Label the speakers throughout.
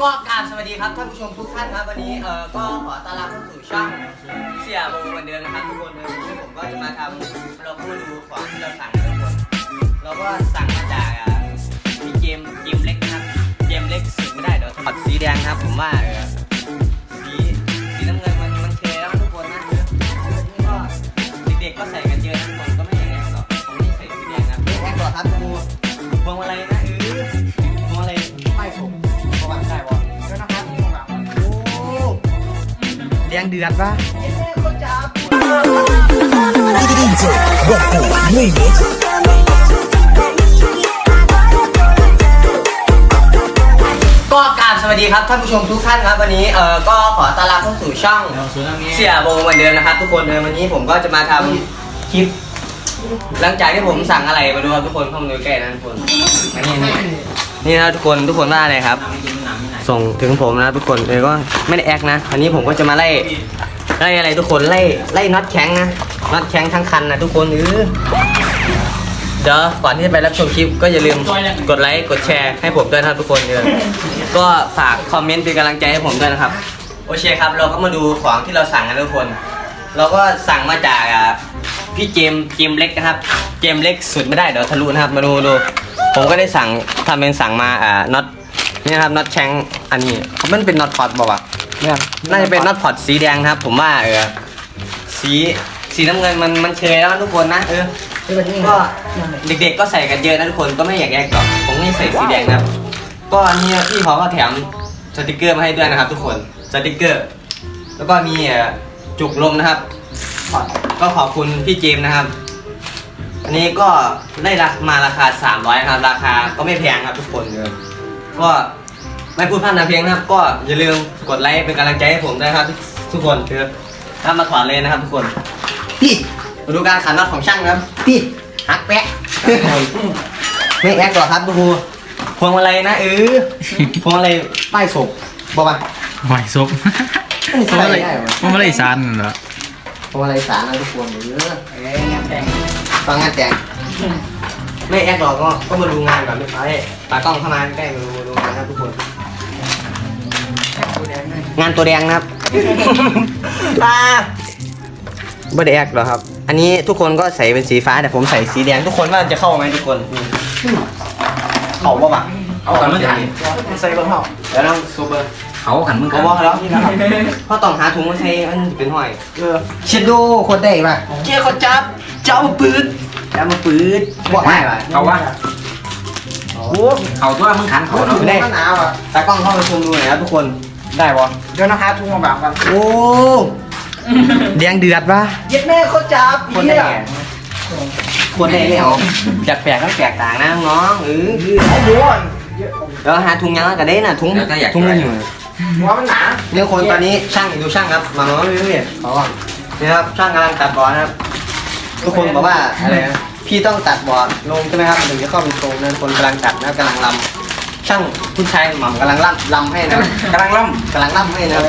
Speaker 1: ก็กรารสวัสดีครับท่านผู้ชมทุกท่านครับวันนี้เอ่อก็ขอต้อนรับเข้าสู่ช่องเสียโบเหมือนเดิมนะครับทุกคนเลยวันนี้ผมก็จะมาทำเราพูดดูของที่เราสั่งทุกคนเราก็สั่งมาจากอะมีเกมเกมเล็กนะครับเกมเล็กสุดไม่ได้เดี๋ยวถอดสีแดงนะครับผมว่าเออ เลี้ยงเดื
Speaker 2: อ
Speaker 1: ดปะก็กราบสวัสดีครับท่านผู้ชมทุกท่านครับวันนี้เอ่อก็ขอต้อนรับเข้าสู่ช่องเสียโบเหมือนเดิมนะครับ ทุกคนเออวันนี้ผมก็จะมาทำคลิป หลังจากที่ผมสั่งอะไรมาดูครับทุกคนเข้ามาดูใกล้นะทุกคนอันนี้นี่นี่นะทุกคนทุกคนว่าอะไรครับ ส่งถึงผมนะทุกคนเลยก็ไม่ได้แอคนะอันนี้ผมก็จะมาไล่ไล่อะไรทุกคนไล่ไล่น็อตแข็งนะน็อตแข็งทั้งคันนะทุกคนเออเดี๋ยวก่อนที่จะไปรับชมคลิปก็อย่าลืมกดไลค์กดแชร์ให้ผมด้วยนะครับทุกคนเออก็ฝากคอมเมนต์เป็นกำลังใจให้ผมด้วยนะครับโอเคครับ เราก็มาดูของที่เราสั่งกันทุกคน เราก็สั่งมาจากพี่เจมเจมเล็กนะครับ เจมเล็กสุดไม่ได้เดี๋ยวทะลุนะครับมาดูดูผมก็ได้สั่งทำเป็นสั่งมาอ่าน็อต นี่นะครับน็อตแชงอันนี้มันเป็นน็อตพอตบอกว่า
Speaker 2: เนี่ย
Speaker 1: น่าจะเป็นน็อตพอตสีแดงนะครับ ผมว่าเออสีสีน้ำเงินมันมันเคยแล้วนะทุกคนนะเออ
Speaker 2: คือแบบนี้
Speaker 1: ก็เด็กๆก็ใส่กันเยอะนะทุกคนก็ไม่อยากแยกหรอกผมนี่ใส่สีแดงนะครับ ก็อันนี้พี่เขาก็แถมสติกเกอร์มาให้ด้วยนะครับ ทุกคนสติกเกอร์ แล้วก็มีเอ่อจุกลมนะครับ ก็ขอบคุณพี่เจมส์นะครับอันนี้ก็ได้ราคามาราคา 300นะครับราคาก็ไม่แพงครับทุกคนเลย ก็ไม่พูดพร่ำทำเพลงนะครับ ก็อย่าลืมกดไลค์เป็นกำลังใจให้ผมด้วยครับ ทุกคนคือถ้ามาถอนเลยนะครับ ทุกคนพี่มาดูการขันน็อตของช่างนะครับพี่หักแปะไม่แอคหรอกครับทุกคนพวงมาลัยนะเออพวงมาลัยป้ายศพบอกว่า
Speaker 3: หอยซุป
Speaker 1: ใส่ได้เหรอ
Speaker 3: มันไม่ได้ซานเหรอ
Speaker 1: พวงมาลัยสารนะทุกคนเออเอ้ยงานแต่งฟังงานแต่ง ไม่แอคหรอกก็ก็มาดูงานก่อนไม่ใช่ตากล้องเข้ามาใกล้มาดูดูงานนะครับทุกคน งานตัวแดงนะครับ ตาไม่ได้แอคหรอกครับ อันนี้ทุกคนก็ใส่เป็นสีฟ้าแต่ผมใส่สีแดงทุกคนว่าจะเข้าไหมทุกคนเข้าปะวะ
Speaker 3: เอากันมึงกัน
Speaker 2: ใส่บนห่อ
Speaker 1: เดี๋ยวเราซูเปอร์
Speaker 3: เขากันมึงกั
Speaker 1: เขา
Speaker 3: น
Speaker 1: บอกแล้วเพราะต้องหาถุงมาใช้มันจะเป็นห้อย
Speaker 2: เออ
Speaker 1: เช็ดดูโคตรได้ป่ะเจ้าเขาจับเจ้ามาปืดเจ้ามาปืดบอกได้ป่ะ
Speaker 3: เขาว่า
Speaker 1: โอ้
Speaker 3: เขาตัวมึงขันเขา
Speaker 2: ถุ
Speaker 3: เนาะ
Speaker 2: งมันหนาวอะ
Speaker 1: ตากล้องเข้าไปชมดูหน่อยนะทุกคนได้ปะ
Speaker 2: เดี๋ยวนะครับถุงมาแบบกัน
Speaker 1: โอ้แดงเดือดป่ะ
Speaker 2: เย็ดแม่เขาจับ
Speaker 1: คนได้ไงคนได้เลยเหรอจากแปลกก็แปลกต่างนะน้องเออ
Speaker 2: ไอ้โว้ย
Speaker 1: แล้วหาถุงยังก็ได้น่ะถุงถุงนึงอยู่
Speaker 2: หัวมันหนา
Speaker 1: เนี่ยคนตอนนี้ช่างดูช่างครับมามาเรื่อยๆขอก่อนนี่ครับช่างกำลังตัดบอลนะครับ ทุกคนบอกว่าอะไรนะพี่ต้องตัดบอลลงใช่ไหมครับถึงจะเข้าเป็นตรงนั้นคนกำลังตัดนะกำลังลำช่างผู้ชายหม่ำกำลังล่ำลำให้นะ
Speaker 3: กำลังล่
Speaker 1: กำลังล่ำให้นะ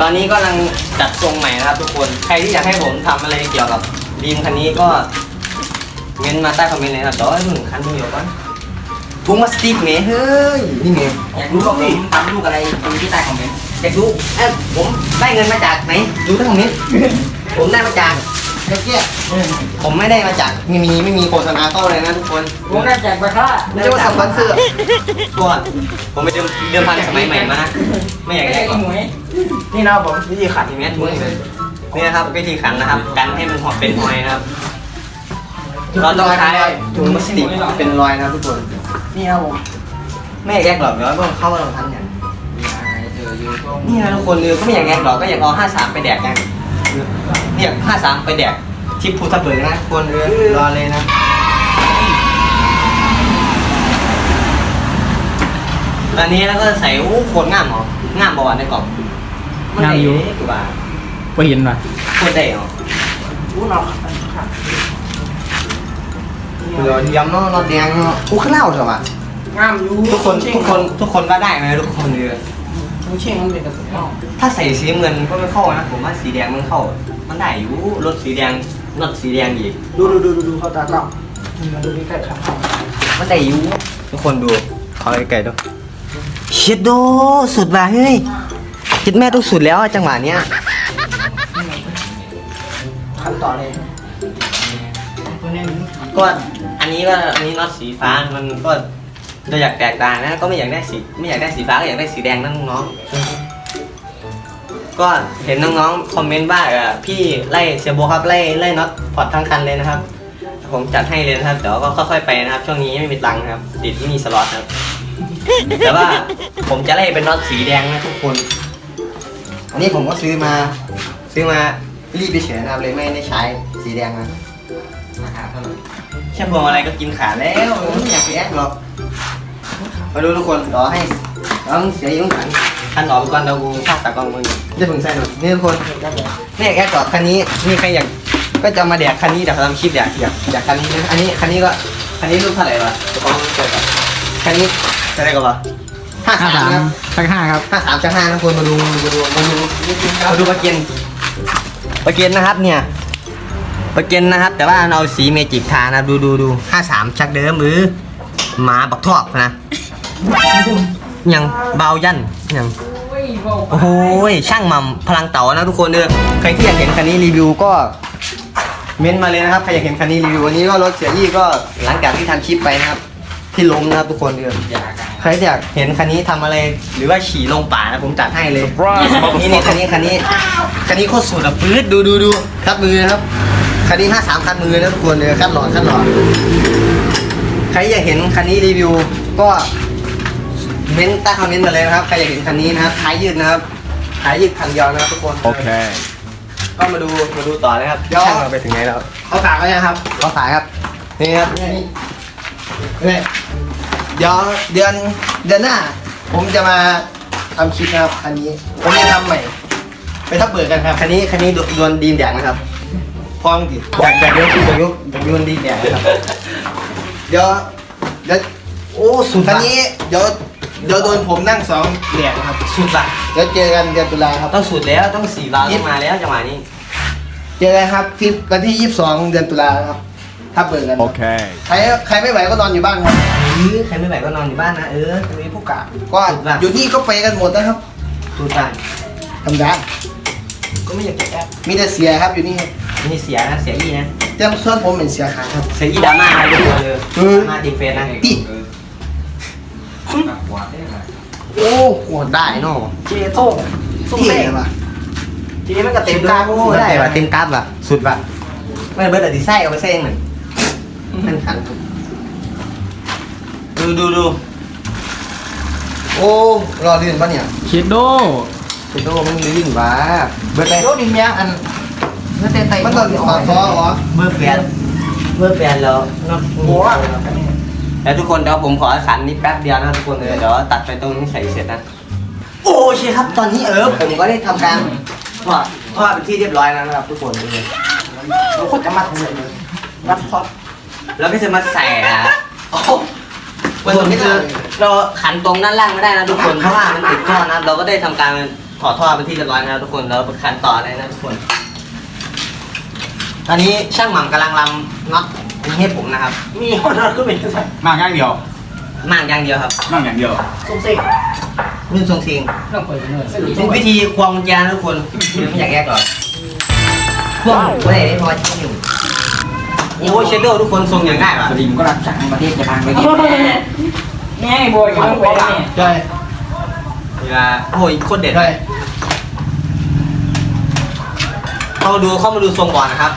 Speaker 1: ตอนนี้กำลังจัดทรงใหม่นะครับ ทุกคนใครที่อยากให้ผมทำอะไรเกี่ยวกับดีมคันนี้ก็เม้นต์มาใต้คอมเมนต์เลยครับเดี๋ยวให้มึงคันเดียวก่อนถุงพลาสติกเมเฮ้ยนี่เมำ
Speaker 3: อยากรู้ว่าผมทำลูกอะไรดูที่ใต้คอมเมนต์
Speaker 1: อยากรู้เอ้ยผมได้เงินมาจากไหนดูทั้งนี้ ผมได้มาจากเมื่อกี้ผมไม่ได้มาจากไม่มีไม่มีโฆษณาเข้าเลยนะทุกคน
Speaker 2: ผมได้แจกไปค่ะ
Speaker 1: ไม่ใช่ว่าสปอนเซอร์ตัวผมไปเดิมเดิมพันสมัยใหม่มานะไม่อยากได้ก่อน
Speaker 2: นี่นะผมวิธีขัด
Speaker 1: ทีแมสถุงเลยนี่นะครับวิธีขันนะครับ กันให้มันหอมเป็นหอยนะครับเราต้องใช้ถุงพลาสติกเป็นรอยนะครับทุกคน
Speaker 2: นี่ครับผม
Speaker 1: ไม่อยากแยกหรอกเดี๋ยวต้องเข้ามาลองทันอย่าง นี่นะทุกคนเลยก็ไม่อยากแยกหรอกก็อยากเอาห้าสามไปแดกกันเนี่ยห้าสามไปแดกทิปภูทับเบิกนะทุกคนเออรอเลยนะตอนนี้แล้วก็ใส่โอ้โคตรงามเหรองามบวานในกล่องมันได้กี่บาท
Speaker 3: ไปเห็นป่ะ
Speaker 1: โคตรได้เหรอ
Speaker 2: รู้เนาะ
Speaker 1: เดี๋ยวยำเนาะนอแดงเนาะกูข้าวเหล้าใช่ปะ
Speaker 2: งามอยู่
Speaker 1: ทุกคนทุกคนทุกคนว่าได้ไหมทุกคนเลย
Speaker 2: ทุกเชียงมันเป็นกระสุนห่อ
Speaker 1: ถ้าใส่สีน้ำเงินก็ไม่เข้านะผมว่าสีแดงมันเข้า มันได้อยู่รถสีแดงรถสีแดงอีก
Speaker 2: ดูดูดูดูดูเขาตากล้องนี่มาดูใกล้ๆครับ
Speaker 1: มันได้อยู่ทุกคนดูขอไกลๆดูเชียดโดสุดว่ะเฮ้ยคิดแม่ต้องสุดแล้วอะจังหวะเนี้ย
Speaker 2: ขั้นต่อเลยตัวนี้
Speaker 1: ก็อันนี้ก็อันนี้น็อตสีฟ้ามันก็ เราอยากแตกต่างนะ ก็ไม่อยากได้สีไม่อยากได้สีฟ้าก็อยากได้สีแดงนะน้องๆก็เห็นน้องๆคอมเมนต์ว่าเออพี่ไล่เสียโบครับไล่ไล่น็อตพอร์ตทั้งคันเลยนะครับ ผมจัดให้เลยนะครับแต่ว่าก็ค่อยๆไปนะครับ ช่วงนี้ไม่มีตังค์นะครับ ติดไม่มีสล็อตครับ แต่ว่าผมจะไล่เป็นน็อตสีแดงนะทุกคน อันนี้ผมก็ซื้อมา ซื้อมารีบไปเฉยนะครับเลยไม่ได้ใช้สีแดงนะ
Speaker 3: ราคาเท่าไหร่
Speaker 1: แค่พวงอะไรก็กินขาดแล้วไม่อยากไปแอคหรอก มาดูทุกคนรอให้ต้องเสียยุ่งขันคันหลอมก่อนเรากูภาคตากล้องมึงจะพึงใส่หน่อยนี่ทุกคนนี่แอคก่อนคันนี้นี่ใครอยากก็จะมาแดกคันนี้เดี๋ยวทำคลิปอยากอยากอยากคันนี้นะอันนี้คันนี้ก็คันนี้รูปเท่าไหร่วะเอาเกิดก่อนคันนี้เท่าไหร่กันวะห้า
Speaker 3: ห้า
Speaker 1: สา
Speaker 3: สามม
Speaker 1: ครับ
Speaker 3: สักห้าครับ
Speaker 1: ห้าสามจะห้านะคนมาดูมาดูมาดูมาดูปลาเกนปลาเกนนะครับเนี่ยปลาเกนนะครับ แต่ว่าเราสีเมจิกทานะครับดูดูดูห้าสามชักเดิมหรือหมาบักทอกนะ ยังเบายันยังโอ้โหช่างหม่ำพลังเต่านะทุกคนเด้อใครที่อยากเห็นคันนี้รีวิวก็เม้นต์มาเลยนะครับใครอยากเห็นคันนี้รีวิววันนี้ก็รถเสียยี่ก็หลังจากที่ทำคลิปไปนะครับที่ล้มนะครับทุกคนเด้อ
Speaker 3: อยาก
Speaker 1: ใครอยากเห็นคันนี้ทำอะไร หรือว่าขี่ลงป่านะผมจัดให้เลยนี่นี่คันนี้คันนี้คันนี้โคตรสุดอะปื๊ดดูดูดูคัดมือนะครับคันนี้ห้าสามคัดมือนะทุกคนเลยคัดหลอดคัดหลอดใครอยากเห็นคันนี้รีวิวก็ เม้นต์ใต้คอมเมนต์มาเลยนะครับ ใครอยากเห็นคันนี้นะครับท้ายยืดนะครับท้ายยืดคันยาวนะครับทุกคน
Speaker 4: Okay.
Speaker 1: ก็มาดูมาดูต่อเลยครับ
Speaker 2: เดี๋ยว
Speaker 1: ช่างเราไปถึงไหนแล้ว
Speaker 2: เอาฝากไว้นะครับ
Speaker 1: ก็ขายครับ นี่ครับ
Speaker 2: นี่นี่เดี๋ยวเดือนเดือนหน้า ผมจะมาทำคลิปนะครับอันนี้ ผมจะทำใหม่ ไปทับเบิกกันครับ
Speaker 1: คันนี้คันนี้ดวนดีนแดงนะครับ
Speaker 2: พร้อมดิ
Speaker 1: อยากอยากยกอยากยกอยากดวนดีนแดงนะครับ
Speaker 2: เดี๋ยวเดี๋ยว
Speaker 1: โอ้สุด
Speaker 2: คัน
Speaker 1: ละ
Speaker 2: นี้เดี๋ยว เดี๋ยวโดนผมนั่งสองเหรียญครับ
Speaker 1: สุดละ
Speaker 2: เดี๋ยวเจอกันเดือนตุลาครับ
Speaker 1: ต้องสุดแล้วต้องสี่บาทต้องมาแล้วจังหวะนี้
Speaker 2: เจอกันครับคลิปวันที่ 22 เดือนตุลาครับทับเบิกกัน
Speaker 4: Okay.
Speaker 2: ใครใครไม่ไหวก็นอนอยู่บ้านครับ
Speaker 1: เออใครไม่ไหวก็นอนอยู่บ้านนะเออมีผู้กะ
Speaker 2: ก็
Speaker 1: สุดละ
Speaker 2: อยู่นี่ก็ไปกันหมดนะครับ
Speaker 1: สุดละ
Speaker 2: ธรรมดา
Speaker 1: ก็ไม่อยากจะแอบ
Speaker 2: มีแต่เสียครับอยู่นี่ครับ
Speaker 1: นี่เสียนะเสียอีนะ
Speaker 2: เจ้าส่วนผมเป็นเสียขาครับ
Speaker 1: เสียอีดราม่าอะไรด้วยเลย
Speaker 2: เออ
Speaker 1: ดราม่าติดเฟซนะ
Speaker 2: พี่
Speaker 3: กว่าได้ไหม
Speaker 1: โอ้โหได้เนาะ
Speaker 2: เจโต้ส้มแม่ว่ะทีนี้มันก็เต็มกลาง
Speaker 1: โอ้ได้ว่ะเต็มกราฟว่ะสุดว่ะไม่เบิร์ดอะดีไซน์เอาไปเส้นหนึ่งนั่นขันดูดูดู
Speaker 2: โอ้รอเรียนปะเนี่ย
Speaker 3: เชดโด
Speaker 1: คุณโตมันลื่นว่ะเบิร์ดไป
Speaker 2: โยดินเมียอัน
Speaker 3: แล้วเต้นไต
Speaker 2: มันต้องต่อซอเหรอ
Speaker 1: เมื่อเปลี่ยนเมื่อเปลี่ยนแล้วเนาะ
Speaker 2: โอ้อะ
Speaker 1: แล้วทุกคนเดี๋ยวผมขอขันนี้แป๊บเดียวนะทุกคนเลยเดี๋ยวตัดไปตรงนี้ใส่เสร็จนะ โอเคครับตอนนี้เออผมก็ได้ทำการทอดทอดเป็นที่เรียบร้อยแล้วนะครับ ทุกคนเลย
Speaker 2: เราคนจะมัดเลยมัดพอด
Speaker 1: แล้วก็จะมาใส่อะโอ้โหวันนี้คือเราขันตรงด้านล่างไม่ได้นะทุกคนเพราะว่ามันติดท่อนะเราก็ได้ทำการถอดท่อเป็นที่เรียบร้อยนะครับทุกคนเราขันต่อเลยนะทุกคน ตอนนี้ช่างหม่ำกำลังรำน็อตอันนี้ให้ผมนะครับ
Speaker 2: มีคนนอนก็เป็นใส่
Speaker 3: มากอย่างเดียว
Speaker 1: มากอย่างเดียวครับ
Speaker 3: มากอย่างเดียว
Speaker 2: ส้มเซ็ง
Speaker 1: รุ่นทรงเซียง
Speaker 2: ต้องเปิดเนื้อ
Speaker 1: เป็นวิธีควงกุญแจนะทุกคนไม่อยากแยกหรอกควงไม่ได้พอชิ้นหนึ่งโอ้ยเชดโดทุกคนทรงอย่างง่ายว่ะ
Speaker 3: สลิมก็รับสั่งประเทศจะพังไปดิ
Speaker 2: แม่บอยมันไปเนี่ยใช่
Speaker 1: เวลาโอ้ยโคตรเด็ด
Speaker 2: ใช่
Speaker 1: เข้ามาดูเข้ามาดูทรงก่อนนะครับ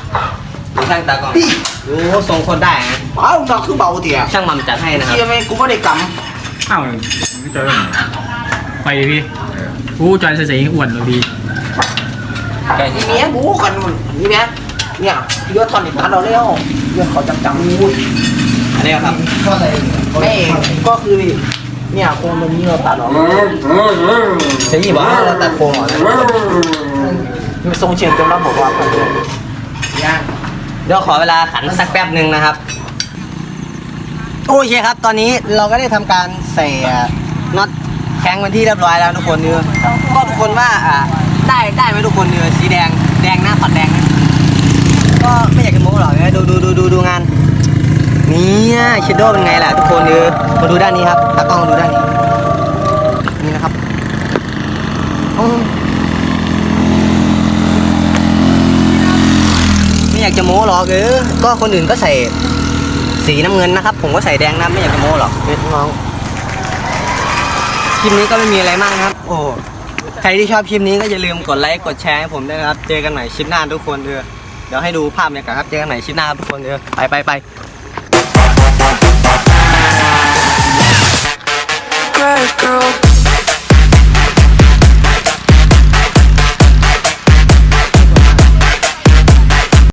Speaker 1: ดูช่างตากล้อง
Speaker 2: พี่
Speaker 1: โอ้ทรงโคตรได้นะ
Speaker 2: อ้าวเราคือเบาเถี่ย
Speaker 1: ช่างหม่ำจัดให้นะครับ
Speaker 2: เชี่ยไหมกูไม่ได้ก
Speaker 3: อ้าวไม่เจอไปดิพี่กูจอยเสียงอ้วนเลยพี่ำ
Speaker 2: นี่เมียกูกันมันนี่เมียเนี่ยยอดทอนอีกตันเราแล้วยอดเขาจังจังพูด
Speaker 1: อันนี้ครับ
Speaker 2: ก็อะไรไม่ก็คือเนี่ยโครงมันนี้เราตัดออก
Speaker 1: เสียยี่บอกว่าเราตัดโครงออกนะ
Speaker 2: มันทรงเฉียงจนเราบอกว่าคนเลยย่าง
Speaker 1: เดี๋ยวขอเวลาขันสักแป๊บหนึ่งนะครับ โอเคครับ ตอนนี้เราก็ได้ทำการใส่น็อตแข้งเป็นที่เรียบร้อยแล้วทุกคนเนื้อก็ทุกคนว่าอ่าได้ได้ไหมทุกคนเนื้อสีแดงแดงหน้าปัดแดงนะก็ไม่อยากจะโม้หรอกนะดูดูดูดูดูงานเนี่ยเชดโดเป็นไงล่ะทุกคนเออมาดูด้านนี้ครับตากล้องมาดูด้านนี้นี่นะครับ อืมไม่อยากจะโม้หรอกเออก็คนอื่นก็ใส่สีน้ำเงินนะครับ ผมก็ใส่แดงนะไม่อยากจะโม้หรอกเพื่อนน้องคลิปนี้ก็ไม่มีอะไรมากนะครับ โอ้ใครที่ชอบคลิปนี้ก็อย่าลืมกดไลค์กดแชร์ให้ผมด้วยนะครับ เจอกันใหม่คลิปหน้าทุกคนเออเดี๋ยวให้ดูภาพบรรยากาศครับ เจอกันใหม่คลิปหน้าครับทุกคนเออไปไปไป